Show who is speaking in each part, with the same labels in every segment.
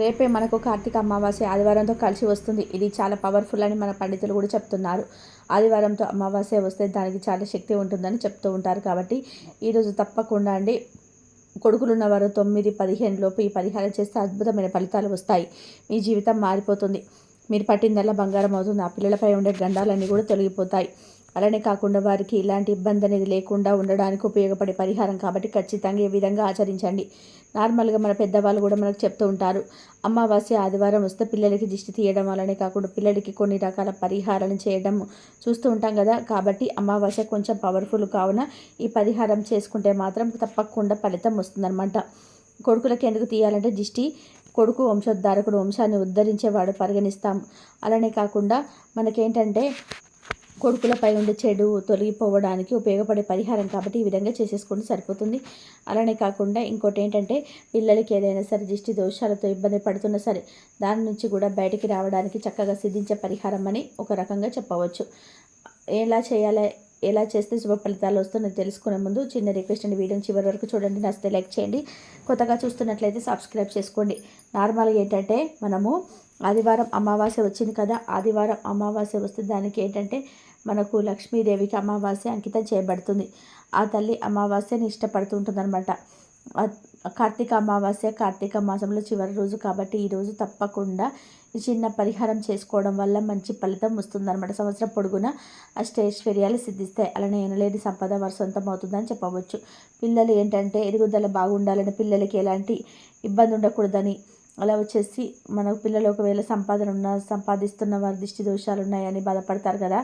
Speaker 1: రేపే మనకు కార్తీక అమావాస్య ఆదివారంతో కలిసి వస్తుంది. ఇది చాలా పవర్ఫుల్ అని మన పండితులు కూడా చెప్తున్నారు. ఆదివారంతో అమావాస్య వస్తే దానికి చాలా శక్తి ఉంటుందని చెప్తూ ఉంటారు కాబట్టి ఈరోజు తప్పకుండా అండి కొడుకులు ఉన్నవారు తొమ్మిది పదిహేను లోపు ఈ పరిహారం చేస్తే అద్భుతమైన ఫలితాలు వస్తాయి. మీ జీవితం మారిపోతుంది. మీరు పట్టిందల్లా బంగారం అవుతుంది. ఆ పిల్లలపై ఉండే గండాలన్నీ కూడా తొలగిపోతాయి. అలానే కాకుండా వారికి ఇలాంటి ఇబ్బంది అనేది లేకుండా ఉండడానికి ఉపయోగపడే పరిహారం కాబట్టి ఖచ్చితంగా ఈ విధంగా ఆచరించండి. నార్మల్గా మన పెద్దవాళ్ళు కూడా మనకు చెప్తూ ఉంటారు అమావాస్య ఆదివారం వస్తే పిల్లలకి దిష్టి తీయడం అలానే కాకుండా పిల్లలకి కొన్ని రకాల పరిహారాలను చేయడం చూస్తూ ఉంటాం కదా. కాబట్టి అమావాస్య కొంచెం పవర్ఫుల్ కావున ఈ పరిహారం చేసుకుంటే మాత్రం తప్పకుండా ఫలితం వస్తుందన్నమాట. కొడుకులకి ఎందుకు తీయాలంటే దిష్టి కొడుకు వంశోద్ధారకుడు వంశాన్ని ఉద్ధరించేవాడు పరిగణిస్తాం. అలానే కాకుండా మనకేంటంటే కొడుకులపై ఉండే చెడు తొలగిపోవడానికి ఉపయోగపడే పరిహారం కాబట్టి ఈ విధంగా చేసేసుకుంటే సరిపోతుంది. అలానే కాకుండా ఇంకోటి ఏంటంటే పిల్లలకి ఏదైనా సరే దిష్టి దోషాలతో ఇబ్బంది పడుతున్నా సరే దాని నుంచి కూడా బయటికి రావడానికి చక్కగా సిద్ధించే పరిహారం అని ఒక రకంగా చెప్పవచ్చు. ఎలా చేయాలి ఎలా చేస్తే శుభ ఫలితాలు వస్తుందో తెలుసుకునే ముందు చిన్న రిక్వెస్ట్ అండి. వీడియోని చివరి వరకు చూడండి. నచ్చితే లైక్ చేయండి. కొత్తగా చూస్తున్నట్లయితే సబ్స్క్రైబ్ చేసుకోండి. నార్మల్గా ఏంటంటే మనము ఆదివారం అమావాస్య వచ్చింది కదా ఆదివారం అమావాస్య వస్తే దానికి ఏంటంటే మనకు లక్ష్మీదేవికి అమావాస్య అంకితం చేయబడుతుంది. ఆ తల్లి అమావాస్యని ఇష్టపడుతుంటుందన్నమాట. కార్తీక అమావాస్య కార్తీక మాసంలో చివరి రోజు కాబట్టి ఈరోజు తప్పకుండా చిన్న పరిహారం చేసుకోవడం వల్ల మంచి ఫలితం వస్తుందన్నమాట. సంవత్సరం పొడుగున అష్టైశ్వర్యాలు సిద్ధిస్తాయి. అలానే ఎనలేని సంపద వారి సొంతం అవుతుందని చెప్పవచ్చు. పిల్లలు ఏంటంటే ఎదుగుదల బాగుండాలని పిల్లలకి ఎలాంటి ఇబ్బంది ఉండకూడదని అలా వచ్చేసి మన పిల్లలు ఒకవేళ సంపాదన ఉన్న సంపాదిస్తున్న వారి దిష్టి దోషాలు ఉన్నాయని బాధపడతారు కదా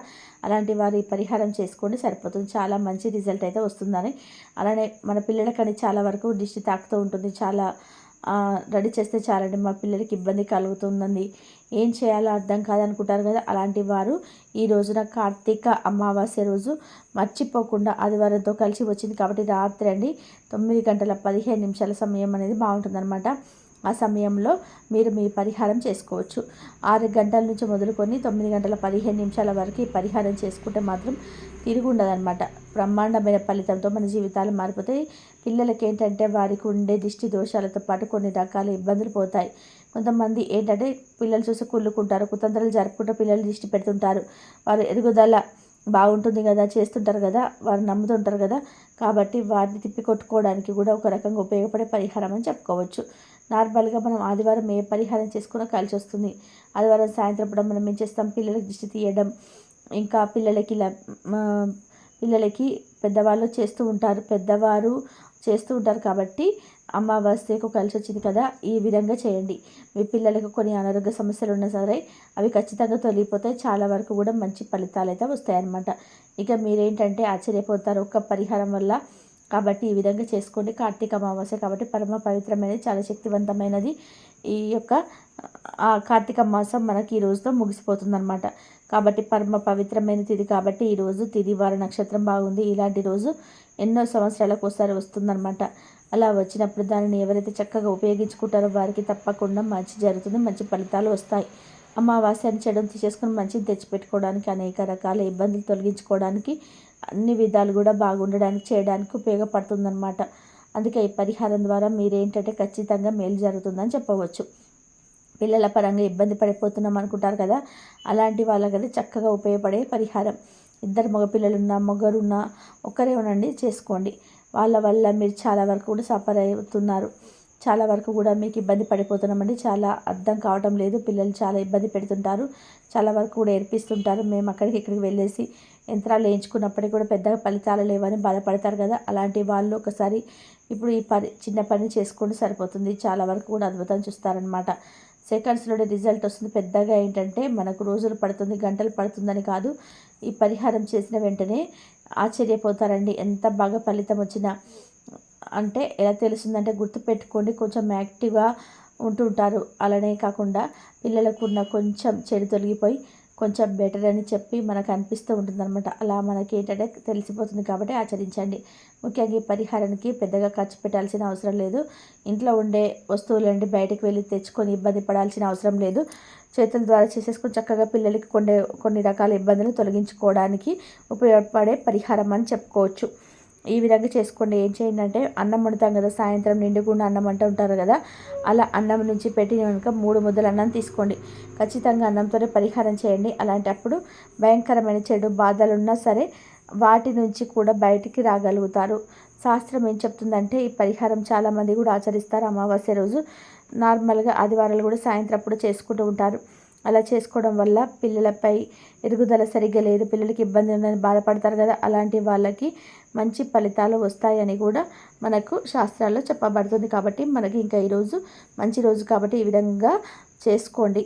Speaker 1: అలాంటి వారి పరిహారం చేసుకోండి సరిపోతుంది. చాలా మంచి రిజల్ట్ అయితే వస్తుందని. అలానే మన పిల్లలకని చాలా వరకు దిష్టి తాకుతూ ఉంటుంది. చాలా రెడీ చేస్తే చాలండి. మా పిల్లలకి ఇబ్బంది కలుగుతుందండి. ఏం చేయాలో అర్థం కాదనుకుంటారు కదా అలాంటి వారు ఈ రోజున కార్తీక అమావాస్య రోజు మర్చిపోకుండా ఆదివారంతో కలిసి వచ్చింది కాబట్టి రాత్రి అండి తొమ్మిది గంటల పదిహేను నిమిషాల సమయం అనేది బాగుంటుందన్నమాట. ఆ సమయంలో మీరు మీ పరిహారం చేసుకోవచ్చు. ఆరు గంటల నుంచి మొదలుకొని తొమ్మిది గంటల పదిహేను నిమిషాల వరకు ఈ పరిహారం చేసుకుంటే మాత్రం తిరిగి ఉండదన్నమాట బ్రహ్మాండమైన ఫలితంతో మన జీవితాలు మారిపోతాయి పిల్లలకి ఏంటంటే వారికి ఉండే దిష్టి దోషాలతో పాటు కొన్ని రకాల ఇబ్బందులు పోతాయి. కొంతమంది ఏంటంటే పిల్లలు చూసి కుళ్ళుకుంటారు కుతంత్రాలు జరుపుకుంటూ పిల్లలు దిష్టి పెడుతుంటారు. వారు ఎదుగుదల బాగుంటుంది కదా చేస్తుంటారు కదా వారు నమ్ముతుంటారు కదా కాబట్టి వారిని తిప్పి కొట్టుకోవడానికి కూడా ఒక రకంగా ఉపయోగపడే పరిహారం అని చెప్పుకోవచ్చు. నార్మల్గా మనం ఆదివారం ఏ పరిహారం చేసుకున్నా కలిసి వస్తుంది. ఆదివారం సాయంత్రం పూట మనం ఏం చేస్తాం? పిల్లలకి దిష్టి తీయడం ఇంకా పిల్లలకి పిల్లలకి పెద్దవాళ్ళు చేస్తూ ఉంటారు. పెద్దవారు చేస్తూ ఉంటారు కాబట్టి అమావాస్యకు కలిసి వచ్చింది కదా ఈ విధంగా చేయండి. మీ పిల్లలకు కొన్ని అనారోగ్య సమస్యలు ఉన్నా సరే అవి ఖచ్చితంగా తొలగిపోతే చాలా వరకు కూడా మంచి ఫలితాలు అయితే వస్తాయన్నమాట. ఇక మీరేంటంటే ఆశ్చర్యపోతారు. ఒక్క పరిహారం వల్ల కాబట్టి ఈ విధంగా చేసుకోండి. కార్తీక అమావాస్య కాబట్టి పరమ పవిత్రమైనది చాలా శక్తివంతమైనది. ఈ యొక్క కార్తీక మాసం మనకి ఈ రోజుతో ముగిసిపోతుందన్నమాట. కాబట్టి పరమ పవిత్రమైన తిది కాబట్టి ఈరోజు తిది వార నక్షత్రం బాగుంది. ఇలాంటి రోజు ఎన్నో సంవత్సరాలకు ఒకసారి వస్తుందన్నమాట. అలా వచ్చినప్పుడు దానిని ఎవరైతే చక్కగా ఉపయోగించుకుంటారో వారికి తప్పకుండా మంచి జరుగుతుంది మంచి ఫలితాలు వస్తాయి. అమావాస్యాన్ని చెడును తీసేసుకుని మంచిని తెచ్చిపెట్టుకోవడానికి అనేక రకాల ఇబ్బందులు తొలగించుకోవడానికి అన్ని విధాలు కూడా బాగుండడానికి చేయడానికి ఉపయోగపడుతుందన్నమాట. అందుకే ఈ పరిహారం ద్వారా మీరేంటంటే ఖచ్చితంగా మేలు జరుగుతుందని చెప్పవచ్చు. పిల్లల పరంగా ఇబ్బంది పడిపోతున్నాం అనుకుంటారు కదా అలాంటి వాళ్ళకైతే చక్కగా ఉపయోగపడే పరిహారం. ఇద్దరు మగపిల్లలున్నా మొగ్గరున్నా ఒక్కరే ఉండండి చేసుకోండి. వాళ్ళ వల్ల మీరు చాలా వరకు కూడా సఫర్ అవుతున్నారు. చాలా వరకు కూడా మీకు ఇబ్బంది పడిపోతున్నామండి. చాలా అర్థం కావటం లేదు. పిల్లలు చాలా ఇబ్బంది పెడుతుంటారు. చాలా వరకు కూడా ఏర్పిస్తుంటారు మేము అక్కడికి ఇక్కడికి వెళ్ళేసి యంత్రాలు వేయించుకున్నప్పటికీ కూడా పెద్దగా ఫలితాలు లేవని బాధపడతారు కదా. అలాంటి వాళ్ళు ఒకసారి ఇప్పుడు ఈ పని చిన్న పని చేసుకుంటే సరిపోతుంది. చాలా వరకు కూడా అద్భుతం చూస్తారనమాట సెకండ్స్లోనే రిజల్ట్ వస్తుంది. పెద్దగా ఏంటంటే మనకు రోజులు పడుతుంది గంటలు పడుతుందని కాదు. ఈ పరిహారం చేసిన వెంటనే ఆశ్చర్యపోతారండి. ఎంత బాగా ఫలితం వచ్చినా. అంటే ఎలా తెలుస్తుందంటే గుర్తుపెట్టుకోండి కొంచెం యాక్టివ్గా ఉంటుంటారు. అలానే కాకుండా పిల్లలకు ఉన్న కొంచెం చెడు తొలగిపోయి కొంచెం బెటర్ అని చెప్పి మనకు అనిపిస్తూ ఉంటుందన్నమాట. అలా మనకి ఏంటంటే తెలిసిపోతుంది కాబట్టి ఆచరించండి. ముఖ్యంగా ఈ పరిహారానికి పెద్దగా ఖర్చు పెట్టాల్సిన అవసరం లేదు. ఇంట్లో ఉండే వస్తువులండి బయటకు వెళ్ళి తెచ్చుకొని ఇబ్బంది పడాల్సిన అవసరం లేదు. చేతుల ద్వారా చేసేసుకుని చక్కగా పిల్లలకి కొన్ని కొన్ని రకాల ఇబ్బందులు తొలగించుకోవడానికి ఉపయోగపడే పరిహారం అని చెప్పుకోవచ్చు. ఈ విధంగా చేసుకోండి. ఏం చేయండి అంటే అన్నం వండుతాం కదా సాయంత్రం నిండుకుండా అన్నం అంటూ ఉంటారు కదా అలా అన్నం నుంచి పెట్టిన కనుక మూడు ముద్దలు అన్నం తీసుకోండి. ఖచ్చితంగా అన్నంతోనే పరిహారం చేయండి. అలాంటప్పుడు భయంకరమైన చెడు బాధలు ఉన్నా సరే వాటి నుంచి కూడా బయటికి రాగలుగుతారు. శాస్త్రం ఏం చెప్తుందంటే ఈ పరిహారం చాలామంది కూడా ఆచరిస్తారు అమావాస్య రోజు. నార్మల్గా ఆదివారాలు కూడా సాయంత్రం అప్పుడు చేసుకుంటూ ఉంటారు. అలా చేసుకోవడం వల్ల పిల్లలపై ఎదుగుదల సరిగ్గా లేదు పిల్లలకి ఇబ్బంది ఉందని బాధపడతారు కదా అలాంటి వాళ్ళకి మంచి ఫలితాలు వస్తాయని కూడా మనకు శాస్త్రాల్లో చెప్పబడుతుంది కాబట్టి మనకి ఇంకా ఈరోజు మంచి రోజు కాబట్టి ఈ విధంగా చేసుకోండి.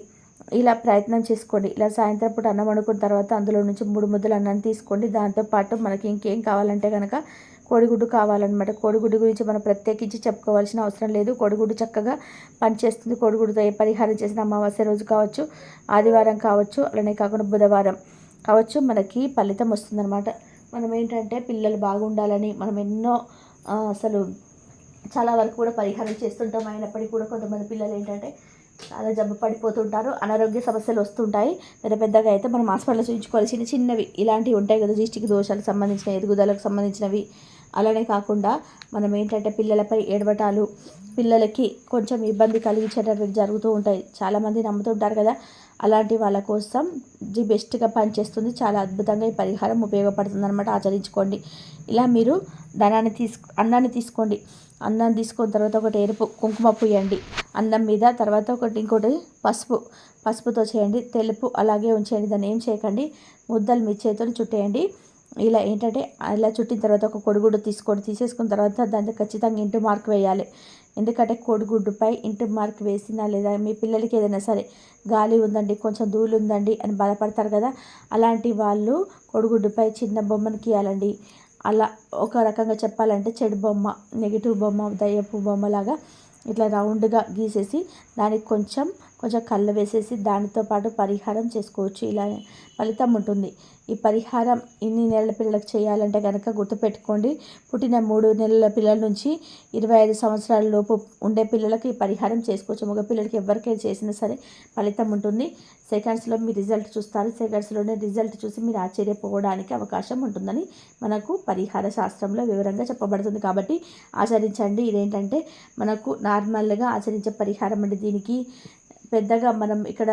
Speaker 1: ఇలా ప్రయత్నం చేసుకోండి. ఇలా సాయంత్రం పూట అన్నం వండుకున్న తర్వాత అందులో నుంచి మూడు ముద్దలు అన్నం తీసుకోండి. దాంతోపాటు మనకి ఇంకేం కావాలంటే కనుక కోడిగుడ్డు కావాలన్నమాట. కోడిగుడ్డు గురించి మనం ప్రత్యేకించి చెప్పుకోవాల్సిన అవసరం లేదు. కోడిగుడ్డు చక్కగా పనిచేస్తుంది. కోడిగుడ్డుతో ఏ పరిహారం చేసిన అమావాస్య రోజు కావచ్చు ఆదివారం కావచ్చు అలానే కాకుండా బుధవారం కావచ్చు మనకి ఫలితం వస్తుందన్నమాట. మనం ఏంటంటే పిల్లలు బాగుండాలని మనం ఎన్నో అసలు చాలా వరకు కూడా పరిహారం చేస్తుంటాం. అయినప్పటికీ కూడా కొంతమంది పిల్లలు ఏంటంటే చాలా జబ్బు పడిపోతుంటారు అనారోగ్య సమస్యలు వస్తుంటాయి. పెద్ద పెద్దగా అయితే మనం హాస్పిటల్లో చూపించుకోవాల్సిన చిన్నవి ఇలాంటివి ఉంటాయి కదా దిష్టికి దోషాలకు సంబంధించిన ఎదుగుదలకు సంబంధించినవి. అలానే కాకుండా మనం ఏంటంటే పిల్లలపై ఏడవటాలు పిల్లలకి కొంచెం ఇబ్బంది కలిగించేటటువంటి జరుగుతూ ఉంటాయి. చాలామంది నమ్ముతుంటారు కదా అలాంటి వాళ్ళ కోసం ది బెస్ట్గా పనిచేస్తుంది. చాలా అద్భుతంగా ఈ పరిహారం ఉపయోగపడుతుంది అనమాట ఆచరించుకోండి. ఇలా మీరు ధనాన్ని తీసుకు అన్నాన్ని తీసుకోండి. అన్నం తీసుకున్న తర్వాత ఒకటి ఎరుపు కుంకుమ పూయండి. అన్నం మీద తర్వాత ఒకటి ఇంకోటి పసుపు పసుపుతో చేయండి. తెలుపు అలాగే ఉంచేయండి. దాన్ని ఏం చేయకండి? ముద్దలు మీ చేతులు చుట్టేయండి. ఇలా ఏంటంటే ఇలా చుట్టిన తర్వాత ఒక కొడుగుడ్డు తీసుకొని తీసేసుకున్న తర్వాత దానికి ఖచ్చితంగా ఇంటి మార్క్ వేయాలి. ఎందుకంటే కోడిగుడ్డుపై ఇంటి మార్క్ వేసినా లేదా మీ పిల్లలకి ఏదైనా సరే గాలి ఉందండి కొంచెం ధూళి ఉందండి అని బాధపడతారు కదా అలాంటి వాళ్ళు కోడిగుడ్డుపై చిన్న బొమ్మను గీయాలండి. అలా ఒక రకంగా చెప్పాలంటే చెడు బొమ్మ నెగిటివ్ బొమ్మ దయ్యపు బొమ్మలాగా ఇట్లా రౌండ్గా గీసేసి దానికి కొంచెం కొంచెం కళ్ళు వేసేసి దానితో పాటు పరిహారం చేసుకోవచ్చు. ఇలా ఫలితం ఉంటుంది. ఈ పరిహారం ఇన్ని నెలల పిల్లలకు చేయాలంటే కనుక గుర్తుపెట్టుకోండి. పుట్టిన మూడు నెలల పిల్లల నుంచి ఇరవై ఐదు సంవత్సరాల లోపు ఉండే పిల్లలకు ఈ పరిహారం చేసుకోవచ్చు. మగ పిల్లలకి ఎవరికైనా చేసినా సరే ఫలితం ఉంటుంది. సెకండ్స్లో మీ రిజల్ట్ చూస్తారు. సెకండ్స్లోనే రిజల్ట్ చూసి మీరు ఆశ్చర్యపోవడానికి అవకాశం ఉంటుందని మనకు పరిహార శాస్త్రంలో వివరంగా చెప్పబడుతుంది. కాబట్టి ఆచరించండి. ఇదేంటంటే మనకు నార్మల్గా ఆచరించే పరిహారం అంటే దీనికి పెద్దగా మనం ఇక్కడ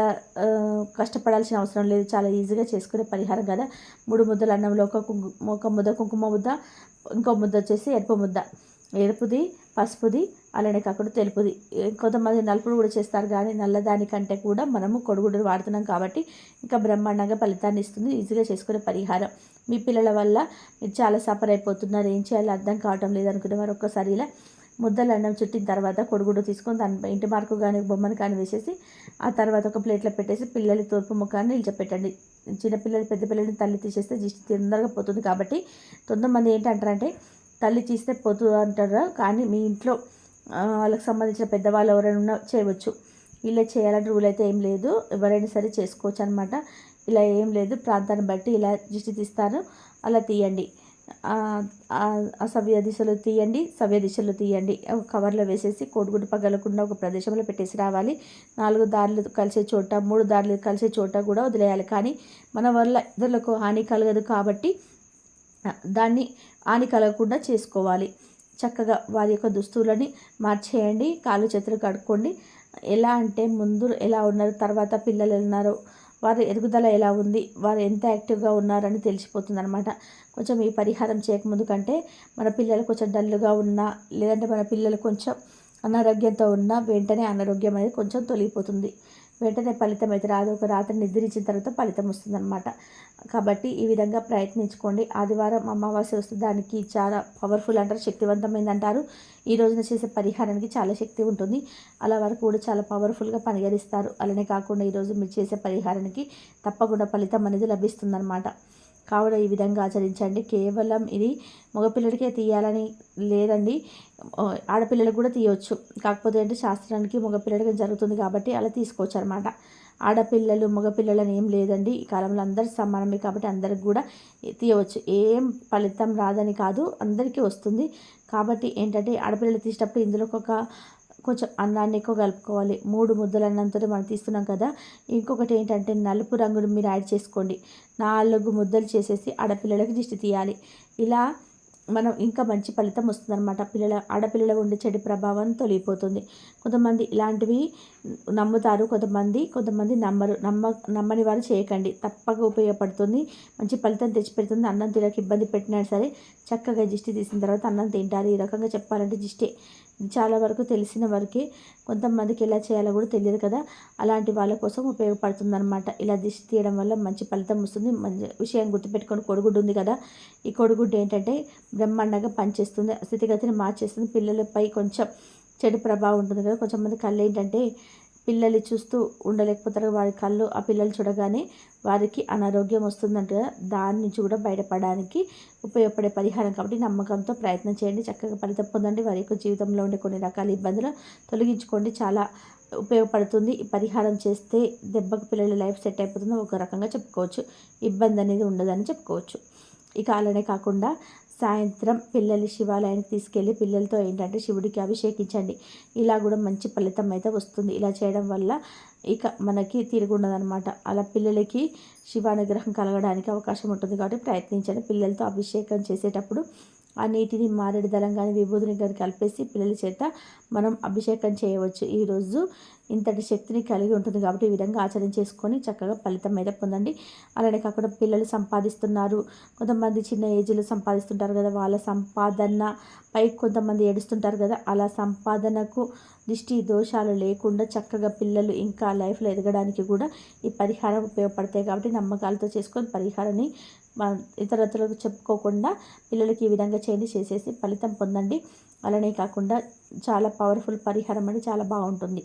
Speaker 1: కష్టపడాల్సిన అవసరం లేదు. చాలా ఈజీగా చేసుకునే పరిహారం కదా? మూడు ముద్దలు అన్నంలో ఒక కుంకు ఒక ముద్ద కుంకుమ ముద్ద ఇంకో ముద్ద వచ్చేసి ఎరుపు ముద్ద. ఎరుపుది పసుపుది అలానే కాకుండా తెలుపుది. కొంతమంది నలుపుడు కూడా చేస్తారు కానీ నల్లదానికంటే కూడా మనము కొడుగుడ్డు వాడుతున్నాం కాబట్టి ఇంకా బ్రహ్మాండంగా ఫలితాన్ని ఇస్తుంది. ఈజీగా చేసుకునే పరిహారం. మీ పిల్లల వల్ల మీరు చాలా సఫర్ అయిపోతున్నారు. ఏం చేయాలో అర్థం కావటం లేదనుకునే వారు ఒక్కసారి ఇలా. ముద్దలు అన్నం చుట్టిన తర్వాత కొడుగుడు తీసుకొని దాని ఇంటి మార్కు కానీ బొమ్మను కానీ వేసేసి ఆ తర్వాత ఒక ప్లేట్లో పెట్టేసి పిల్లలు తూర్పు ముఖాన్ని నిలిచిపెట్టండి. చిన్నపిల్లలు పెద్ద పిల్లల్ని తల్లి తీసేస్తే దిష్టి తొందరగా పోతుంది కాబట్టి తొందరమంది ఏంటంటారంటే తల్లి తీస్తే పోతు అంటారు కానీ మీ ఇంట్లో వాళ్ళకి సంబంధించిన పెద్దవాళ్ళు ఎవరైనా చేయవచ్చు. ఇలా చేయాలంటే రూల్ అయితే ఏం లేదు. ఎవరైనా సరే చేసుకోవచ్చు అనమాట ఇలా ఏం లేదు. ప్రాంతాన్ని బట్టి ఇలా దిష్టి తీస్తారు. అలా తీయండి. అసవ్య దిశలో తీయండి సవ్య దిశలో తీయండి. ఒక కవర్లో వేసేసి కోడిగుడ్డు పగలకుండా ఒక ప్రదేశంలో పెట్టేసి రావాలి. నాలుగు దారులు కలిసే చోట మూడు దారులు కలిసే చోట కూడా వదిలేయాలి. కానీ మన వల్ల ఇతరులకు హాని కలగదు కాబట్టి దాన్ని హాని కలగకుండా చేసుకోవాలి. చక్కగా వారి యొక్క దుస్తువులని మార్చేయండి కాళ్ళు చేతులు కడుక్కోండి. ఎలా అంటే ముందు ఎలా ఉన్నారు తర్వాత పిల్లలు ఉన్నారు వారి ఎదుగుదల ఎలా ఉంది? వారు ఎంత యాక్టివ్గా ఉన్నారని తెలిసిపోతుంది అనమాట కొంచెం ఈ పరిహారం చేయకముందు కంటే మన పిల్లలు కొంచెం డల్గా ఉన్నా లేదంటే మన పిల్లలు కొంచెం అనారోగ్యంతో ఉన్నా వెంటనే అనారోగ్యం అనేది కొంచెం తొలగిపోతుంది. వెంటనే ఫలితం అయితే రాదు. ఒక రాత్రి నిద్రించిన తర్వాత ఫలితం వస్తుందన్నమాట. కాబట్టి ఈ విధంగా ప్రయత్నించుకోండి. ఆదివారం అమావాస్య వస్తే దానికి చాలా పవర్ఫుల్ అంటారు శక్తివంతమైంది అంటారు ఈ రోజున చేసే పరిహారానికి చాలా శక్తి ఉంటుంది. అలా వరకు కూడా చాలా పవర్ఫుల్గా పనిగరిస్తారు అలానే కాకుండా ఈరోజు మీరు చేసే పరిహారానికి తప్పకుండా ఫలితం అనేది లభిస్తుందన్నమాట. కావున ఈ విధంగా ఆచరించండి. కేవలం ఇది మగపిల్లడికే తీయాలని లేదండి. ఆడపిల్లలకు కూడా తీయవచ్చు కాకపోతే అంటే శాస్త్రానికి మగపిల్లడికి జరుగుతుంది కాబట్టి అలా తీసుకోవచ్చు అనమాట ఆడపిల్లలు మగపిల్లలని ఏం లేదండి. ఈ కాలంలో అందరు సమానమే కాబట్టి అందరికి కూడా తీయవచ్చు. ఏం ఫలితం రాదని కాదు అందరికీ వస్తుంది. కాబట్టి ఏంటంటే ఆడపిల్లలు తీసేటప్పుడు ఇందులో ఒక కొంచెం అన్నాన్ని ఎక్కువ కలుపుకోవాలి. మూడు ముద్దలు అన్నంతో మనం తీస్తున్నాం కదా. ఇంకొకటి ఏంటంటే నలుపు రంగును మీరు యాడ్ చేసుకోండి. నాలుగు ముద్దలు చేసేసి ఆడపిల్లలకు దిష్టి తీయాలి. ఇలా మనం ఇంకా మంచి ఫలితం వస్తుందన్నమాట. పిల్లల ఆడపిల్లల ఉండే చెడు ప్రభావం తొలగిపోతుంది. కొంతమంది ఇలాంటివి నమ్ముతారు కొంతమంది కొంతమంది నమ్మరు. నమ్మ నమ్మని వారు చేయకండి. తప్పక ఉపయోగపడుతుంది. మంచి ఫలితం తెచ్చిపెడుతుంది. అన్నం తినక ఇబ్బంది పెట్టినా సరే చక్కగా దిష్టి తీసిన తర్వాత అన్నం తింటారు. ఈ రకంగా చెప్పాలంటే దిష్టి. చాలా వరకు తెలిసిన వరకే కొంతమందికి ఎలా చేయాలో కూడా తెలియదు కదా. అలాంటి వాళ్ళ కోసం ఉపయోగపడుతుందన్నమాట. ఇలా దిష్టి తీయడం వల్ల మంచి ఫలితం వస్తుంది. మంచి విషయం గుర్తుపెట్టుకొని కొడుగుడ్డు ఉంది కదా. ఈ కొడుగుడ్డు ఏంటంటే బ్రహ్మాండంగా పనిచేస్తుంది. స్థితిగతిని మార్చేస్తుంది. పిల్లలపై కొంచెం చెడు ప్రభావం ఉంటుంది కదా. కొంచెం మంది కళ్ళు ఏంటంటే పిల్లలు చూస్తూ ఉండలేకపోతారు. వారి కళ్ళు ఆ పిల్లలు చూడగానే వారికి అనారోగ్యం వస్తుందంట. దాని నుంచి కూడా బయటపడడానికి ఉపయోగపడే పరిహారం కాబట్టి నమ్మకంతో ప్రయత్నం చేయండి. చక్కగా ఫలితం పొందండి. వారి యొక్క జీవితంలో ఉండే కొన్ని రకాల ఇబ్బందులు తొలగించుకోండి. చాలా ఉపయోగపడుతుంది. ఈ పరిహారం చేస్తే దెబ్బకు పిల్లల లైఫ్ సెట్ అయిపోతుందో ఒక రకంగా చెప్పుకోవచ్చు. ఇబ్బంది అనేది ఉండదని చెప్పుకోవచ్చు. ఇక అలానే కాకుండా సాయంత్రం పిల్లల్ని శివాలయానికి తీసుకెళ్ళి పిల్లలతో ఏంటంటే శివుడికి అభిషేకించండి. ఇలా కూడా మంచి ఫలితం అయితే వస్తుంది. ఇలా చేయడం వల్ల ఇక మనకి తిరుగుండదనమాట అలా పిల్లలకి శివానుగ్రహం కలగడానికి అవకాశం ఉంటుంది కాబట్టి ప్రయత్నించండి. పిల్లలతో అభిషేకం చేసేటప్పుడు ఆ నీటిని మారేడు దళం కానీ విభూతిని కానీ కలిపేసి పిల్లల చేత మనం అభిషేకం చేయవచ్చు. ఈరోజు ఇంతటి శక్తిని కలిగి ఉంటుంది కాబట్టి ఈ విధంగా ఆచరణ చేసుకొని చక్కగా ఫలితం మీద పొందండి. అలానే కాకుండా పిల్లలు సంపాదిస్తున్నారు. కొంతమంది చిన్న ఏజ్లో సంపాదిస్తుంటారు కదా వాళ్ళ సంపాదన పై కొంతమంది ఏడుస్తుంటారు కదా అలా సంపాదనకు దిష్టి దోషాలు లేకుండా చక్కగా పిల్లలు ఇంకా లైఫ్లో ఎదగడానికి కూడా ఈ పరిహారం ఉపయోగపడతాయి కాబట్టి నమ్మకాలతో చేసుకొని పరిహారాన్ని ఇతరులకు చెప్పుకోకుండా పిల్లలకి ఈ విధంగా చేంజ్ చేసేసి ఫలితం పొందండి. అలానే కాకుండా చాలా పవర్ఫుల్ పరిహారం అని చాలా బాగుంటుంది.